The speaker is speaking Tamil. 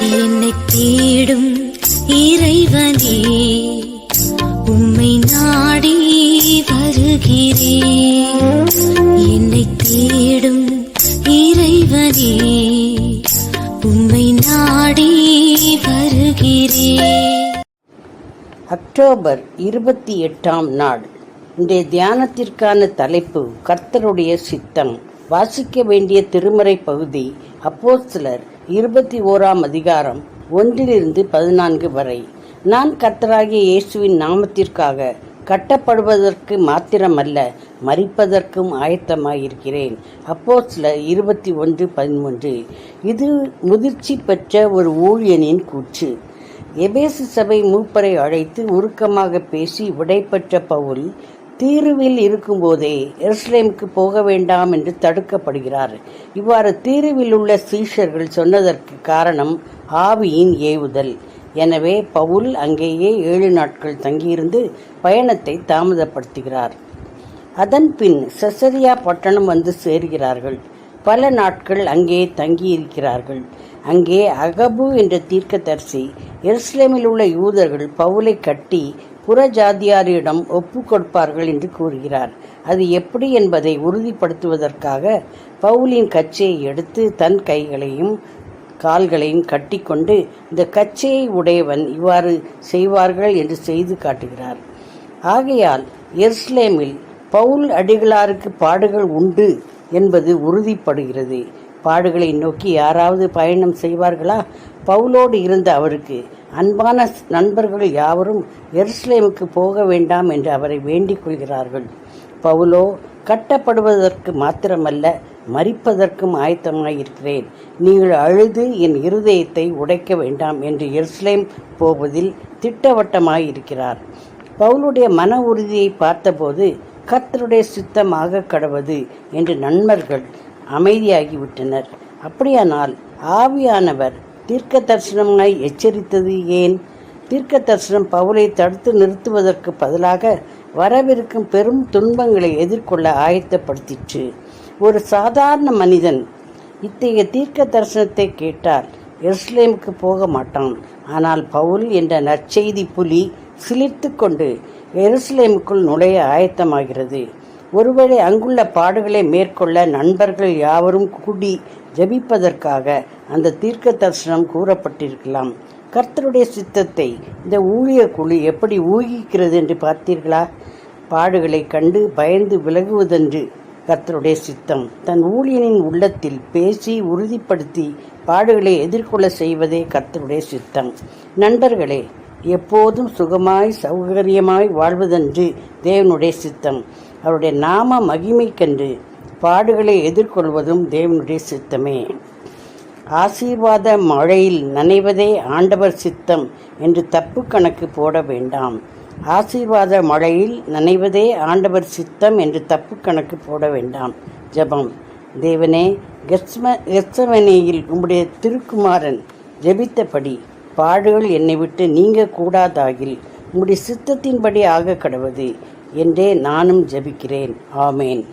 என்னை தேடும் இறைவனே உம்மை நாடி வருகிறேன் என்னை தேடும் இறைவனே உம்மை நாடி வருகிறேன் அக்டோபர் இருபத்தி எட்டாம் நாள். இன்றைய தியானத்திற்கான தலைப்பு கர்த்தருடைய சித்தம். வாசிக்க வேண்டிய திருமறை பகுதி அப்போஸ்தலர் இருபத்தி ஓராம் அதிகாரம் ஒன்றிலிருந்து பதினான்கு வரை. நான் கர்த்தராகிய இயேசுவின் நாமத்திற்காக கட்டப்படுவதற்கு மாத்திரமல்ல மறிப்பதற்கும் ஆயத்தமாயிருக்கிறேன். அப்போ சில இருபத்தி ஒன்று பதிமூன்று. இது முதிர்ச்சி பெற்ற ஒரு ஊழியனின் கூற்று. எபேசு சபை மூப்பரை அழைத்து உருக்கமாக பேசி விடைபெற்ற பவுல் தீருவில் இருக்கும்போதே எருசலேமுக்கு போக வேண்டாம் என்று தடுக்கப்படுகிறார் இவ்வாறு தீருவில் உள்ள சீஷர்கள் சொன்னதற்கு காரணம் ஆவியின் ஏவுதல். எனவே பவுல் அங்கேயே ஏழு நாட்கள் தங்கியிருந்து பயணத்தை தாமதப்படுத்துகிறார். அதன் பின் செசரியா பட்டணம் வந்து சேர்கிறார்கள். பல நாட்கள் அங்கே தங்கியிருக்கிறார்கள். அங்கே அகபு என்ற தீர்க்கதரிசி எருசலேமில் உள்ள யூதர்கள் பவுலை கட்டி புறஜாதியாரிடம் ஒப்பு கொடுப்பார்கள் என்று கூறுகிறார். அது எப்படி என்பதை உறுதிப்படுத்துவதற்காக பவுலின் கச்சையை எடுத்து தன் கைகளையும் கால்களையும் கட்டிக்கொண்டு இந்த கச்சையை உடையவன் இவ்வாறு செய்வார்கள் என்று செய்து காட்டுகிறார். ஆகையால் எர்ஸ்லேமில் பவுல் அடிகளாருக்கு பாடுகள் உண்டு என்பது உறுதிப்படுகிறது. பாடுகளை நோக்கி யாராவது பயணம் செய்வார்களா? பவுலோடு இருந்த அவருக்கு அன்பான நண்பர்கள் யாவரும் எருசலேமுக்கு போக வேண்டாம் என்று அவரை வேண்டிக் கொள்கிறார்கள். பவுலோ கட்டப்படுவதற்கு மாத்திரமல்ல மறிப்பதற்கும் ஆயத்தமாயிருக்கிறேன். நீங்கள் அழுது என் இருதயத்தை உடைக்க வேண்டாம் என்று எருசலேம் போவதில் திட்டவட்டமாயிருக்கிறார். பவுலுடைய மன உறுதியை பார்த்தபோது கத்தருடைய சித்தமாக கடவது என்று நண்பர்கள் அமைதியாகிவிட்டனர். அப்படியானால் ஆவியானவர் தீர்க்க தரிசனமாய் எச்சரித்தது ஏன்? தீர்க்க தரிசனம் பவுலை தடுத்து நிறுத்துவதற்கு பதிலாக வரவிருக்கும் பெரும் துன்பங்களை எதிர்கொள்ள ஆயத்தப்படுத்திற்று. ஒரு சாதாரண மனிதன் இத்தகைய தீர்க்க தரிசனத்தை கேட்டால் எருசலேமுக்கு போக மாட்டான். ஆனால் பவுல் என்ற நற்செய்தி புலி சிலிர்த்து கொண்டு எருசலேமுக்குள் நுழைய ஆயத்தமாகிறது. ஒருவேளை அங்குள்ள பாடுகளை மேற்கொள்ள நண்பர்கள் யாவரும் கூடி ஜபிப்பதற்காக அந்த தீர்க்க தரிசனம் கூறப்பட்டிருக்கலாம். கர்த்தருடைய சித்தத்தை இந்த ஊழிய குழு எப்படி ஊகிக்கிறது என்று பார்த்தீர்களா? பாடுகளை கண்டு பயந்து விலகுவதென்று கர்த்தருடைய சித்தம். தன் ஊழியனின் உள்ளத்தில் பேசி உறுதிப்படுத்தி பாடுகளை எதிர்கொள்ள செய்வதே கர்த்தருடைய சித்தம். நண்பர்களே எப்போதும் சுகமாய் சௌகரியமாய் வாழ்வதென்று தேவனுடைய சித்தம். அவருடைய நாம மகிமைக்கென்று பாடுகளை எதிர்கொள்வதும் தேவனுடைய சித்தமே. ஆசீர்வாத மழையில் நனைவதே ஆண்டவர் சித்தம் என்று தப்பு கணக்கு போட வேண்டாம். ஆசீர்வாத மழையில் நனைவதே ஆண்டவர் சித்தம் என்று தப்பு கணக்கு போட வேண்டாம். ஜெபம். தேவனே கெஸ்ம கெஸ்மனேயில் உம்முடைய திருக்குமாரன் ஜெபித்தபடி பாடுகள் என்னை விட்டு நீங்க கூடாதாகில் உம்முடைய சித்தத்தின்படி ஆக கடவது என்றே நானும் ஜெபிக்கிறேன். ஆமேன்.